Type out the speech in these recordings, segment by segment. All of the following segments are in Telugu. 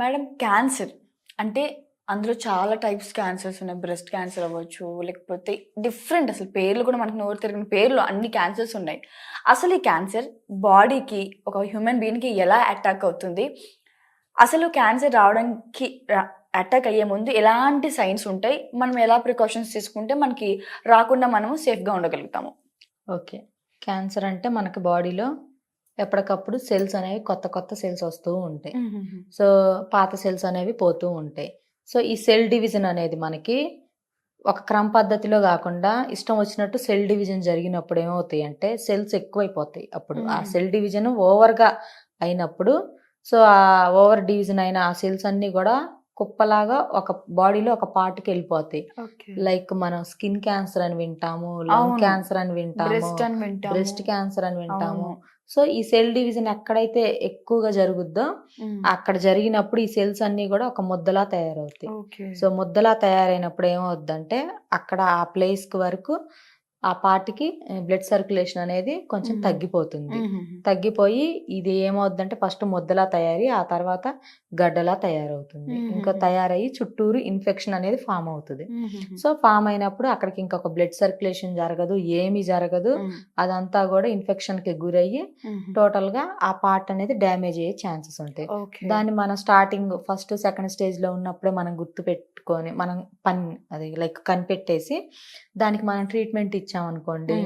Madam cancer. అంటే అందులో చాలా టైప్స్ క్యాన్సర్స్ ఉన్నాయి. బ్రెస్ట్ క్యాన్సర్ అవ్వచ్చు లేకపోతే డిఫరెంట్ అసలు పేర్లు కూడా మనకు నోరు తిరిగిన పేర్లు అన్ని క్యాన్సర్స్ ఉన్నాయి. అసలు ఈ క్యాన్సర్ బాడీకి ఒక హ్యూమన్ బీయింగ్కి ఎలా అటాక్ అవుతుంది? అసలు క్యాన్సర్ రావడానికి అటాక్ అయ్యే ముందు ఎలాంటి సైన్స్ ఉంటాయి? మనం ఎలా ప్రికాషన్స్ తీసుకుంటే మనకి రాకుండా మనము సేఫ్గా ఉండగలుగుతాము. ఓకే. క్యాన్సర్ అంటే మనకి బాడీలో ఎప్పటికప్పుడు సెల్స్ అనేవి కొత్త కొత్త సెల్స్ వస్తూ ఉంటాయి. సో పాత సెల్స్ అనేవి పోతూ ఉంటాయి. సో ఈ సెల్ డివిజన్ అనేది మనకి ఒక క్రమ పద్ధతిలో కాకుండా ఇష్టం వచ్చినట్టు సెల్ డివిజన్ జరిగినప్పుడు ఏమవుతాయి అంటే సెల్స్ ఎక్కువైపోతాయి అప్పుడు. ఆ. సెల్ డివిజన్ ఓవర్గా అయినప్పుడు సో ఆ ఓవర్ డివిజన్ అయిన ఆ సెల్స్ అన్ని కూడా కుప్పలాగా ఒక బాడీలో ఒక పార్ట్కి వెళ్ళిపోతాయి లైక్ మనం స్కిన్ క్యాన్సర్ అని వింటాము లంగ్. క్యాన్సర్ అని వింటాము బ్రెస్ట్ క్యాన్సర్ అని వింటాము. సో ఈ సెల్ డివిజన్ ఎక్కడైతే ఎక్కువగా జరుగుద్దో. అక్కడ జరిగినప్పుడు ఈ సెల్స్ అన్ని కూడా ఒక ముద్దలా తయారవుతాయి సో ముద్దలా తయారైనప్పుడు ఏమవుద్దంటే అక్కడ ఆ ప్లేస్కి వరకు ఆ పార్టీకి బ్లడ్ సర్క్యులేషన్ అనేది కొంచెం. తగ్గిపోతుంది. తగ్గిపోయి ఇది ఏమవుద్దంటే ఫస్ట్ ముద్దలా తయారీ ఆ తర్వాత గడ్డలా తయారవుతుంది. ఇంకా తయారయ్యి చుట్టూరు ఇన్ఫెక్షన్ అనేది ఫామ్ అవుతుంది. సో ఫామ్ అయినప్పుడు అక్కడికి ఇంకొక బ్లడ్ సర్క్యులేషన్ జరగదు ఏమీ జరగదు. అదంతా కూడా ఇన్ఫెక్షన్కి గురయ్యి. టోటల్గా ఆ పార్ట్ అనేది డ్యామేజ్ అయ్యే ఛాన్సెస్ ఉంటాయి దాన్ని మనం స్టార్టింగ్ ఫస్ట్ సెకండ్ స్టేజ్లో ఉన్నప్పుడే మనం గుర్తు పెట్టుకొని మనం పని అది లైక్ కనిపెట్టేసి దానికి మనం ట్రీట్మెంట్ ఇచ్చామనుకోండి.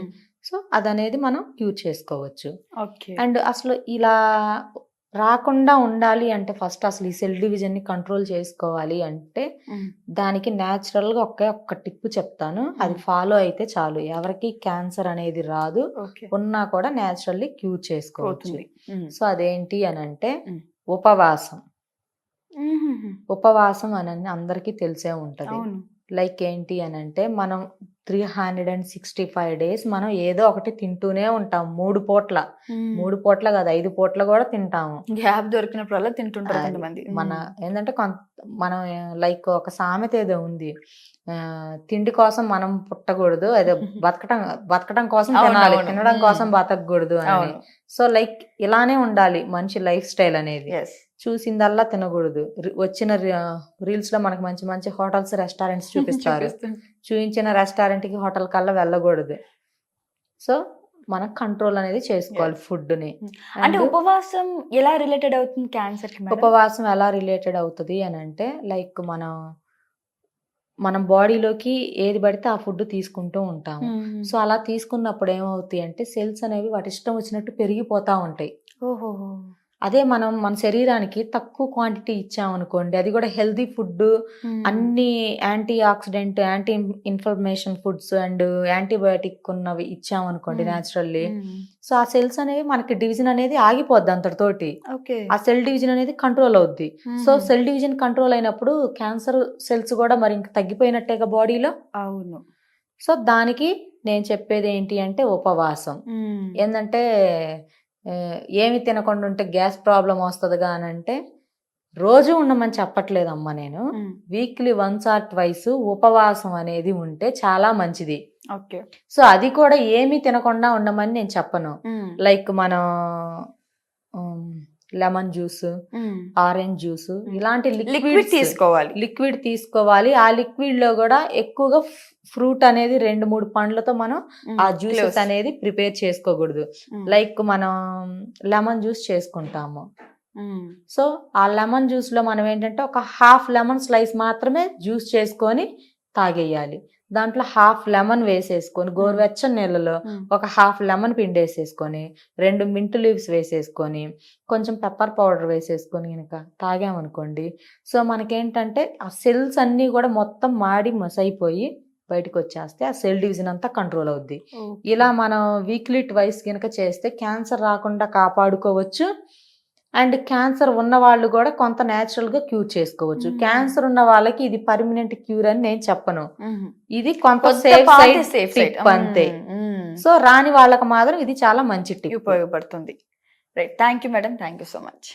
సో అదనేది మనం క్యూర్ చేసుకోవచ్చు అండ్ అసలు ఇలా రాకుండా ఉండాలి అంటే ఫస్ట్ అసలు ఈ సెల్ డివిజన్ని కంట్రోల్ చేసుకోవాలి అంటే. దానికి న్యాచురల్గా ఒకే ఒక్క టిప్ చెప్తాను అది. ఫాలో అయితే చాలు ఎవరికి క్యాన్సర్ అనేది రాదు ఉన్నా కూడా న్యాచురల్లీ క్యూర్ చేసుకోవచ్చు. సో అదేంటి అని అంటే. ఉపవాసం. ఉపవాసం అని అందరికీ తెలిసే ఉంటది లైక్ ఏంటి అని అంటే మనం three hundred and sixty five days మనం ఏదో ఒకటి తింటూనే ఉంటాం. మూడు పూట్ల. మూడు పూట్ల కాదు ఐదు పూట్ల కూడా తింటాము. గ్యాప్ దొరికినప్పుడల్లా తింటుంటారు కొంతమంది. మన ఏంటంటే కొంత మనం లైక్ ఒక సామెత ఏదో ఉంది. తిండి కోసం మనం పుట్టకూడదు అదే బతకటం బతకటం కోసం తినాలి. తినడం. కోసం బతకూడదు అని. సో లైక్ ఇలానే ఉండాలి మంచి లైఫ్ స్టైల్ అనేది. చూసిందల్లా తినకూడదు. వచ్చిన రీల్స్లో మనకి మంచి మంచి హోటల్స్ రెస్టారెంట్స్ చూపిస్తారు. చూపించిన రెస్టారెంట్కి హోటల్ కల్లా వెళ్ళకూడదు. సో మనం కంట్రోల్ అనేది చేసుకోవాలి ఫుడ్ని అంటే And ఉపవాసం ఎలా రిలేటెడ్ అవుతుంది క్యాన్సర్? ఉపవాసం ఎలా రిలేటెడ్ అవుతుంది అని అంటే లైక్ మనం మనం బాడీలోకి ఏది పడితే ఆ ఫుడ్ తీసుకుంటూ ఉంటాము. సో అలా తీసుకున్నప్పుడు ఏమవుతాయి అంటే సెల్స్ అనేవి వాటి ఇష్టం వచ్చినట్టు పెరిగిపోతా ఉంటాయి ఓహోహో. అదే మనం మన శరీరానికి తక్కువ క్వాంటిటీ ఇచ్చామనుకోండి అది కూడా హెల్దీ ఫుడ్ మ్మ్. అన్ని antioxidant anti information foods and antibiotic ఉన్నవి ఇచ్చామనుకోండి. న్యాచురల్లీ మ్మ్. సో ఆ సెల్స్ అనేవి మనకి డివిజన్ అనేది ఆగిపోద్ది అంతటితోటి ఆ సెల్ డివిజన్ అనేది కంట్రోల్ అవుద్ది సో. సెల్ డివిజన్ కంట్రోల్ అయినప్పుడు క్యాన్సర్ సెల్స్ కూడా మరి ఇంకా తగ్గిపోయినట్టేగా బాడీలో అవును సో దానికి నేను చెప్పేది ఏంటి అంటే ఉపవాసం. ఏంటంటే ఏమి తినకుండా ఉంటే గ్యాస్ ప్రాబ్లం వస్తుందిగా అని అంటే రోజు ఉండమని చెప్పట్లేదమ్మా నేను. వీక్లీ వన్స్ ఆర్ ట్వైస్ ఉపవాసం అనేది ఉంటే చాలా మంచిది ఓకే సో అది కూడా ఏమీ తినకుండా ఉండమని నేను చెప్పను. లైక్ మనం లెమన్ జ్యూస్. ఆరెంజ్ జ్యూస్ ఇలాంటి లిక్విడ్ తీసుకోవాలి లిక్విడ్ తీసుకోవాలి ఆ లిక్విడ్లో కూడా ఎక్కువగా ఫ్రూట్ అనేది రెండు మూడు పండ్లతో మనం. ఆ జ్యూసెస్. అనేది ప్రిపేర్ చేసుకోకూడదు. లైక్ మనం లెమన్ జ్యూస్ చేసుకుంటాము. సో ఆ లెమన్ జ్యూస్లో మనం ఏంటంటే ఒక హాఫ్ లెమన్ స్లైస్ మాత్రమే జ్యూస్ చేసుకొని తాగేయాలి దాంట్లో హాఫ్ లెమన్ వేసేసుకొని గోరువెచ్చని నీళ్ళలో. ఒక హాఫ్ లెమన్ పిండి వేసేసుకొని రెండు మింట్ లీవ్స్ వేసేసుకొని కొంచెం పెప్పర్ పౌడర్ వేసేసుకొని కనుక తాగామనుకోండి సో మనకేంటంటే ఆ సెల్స్ అన్నీ కూడా మొత్తం మాడి మసైపోయి బయటకు వచ్చేస్తే ఆ సెల్ డివిజన్ అంతా కంట్రోల్ అవుద్ది. ఇలా మనం వీక్లీ ట్వైస్ కనుక చేస్తే క్యాన్సర్ రాకుండా కాపాడుకోవచ్చు అండ్ క్యాన్సర్ ఉన్న వాళ్ళు కూడా కొంత natural గా క్యూర్ చేసుకోవచ్చు. క్యాన్సర్ ఉన్న వాళ్ళకి ఇది పర్మనెంట్ క్యూర్ అని నేను చెప్పను. ఇది కొంత సేఫ్ సైడ్. టిప్ అంతే. సో రాని వాళ్ళకి మాత్రం ఇది చాలా మంచి టిప్ ఉపయోగపడుతుంది right thank you madam thank you so much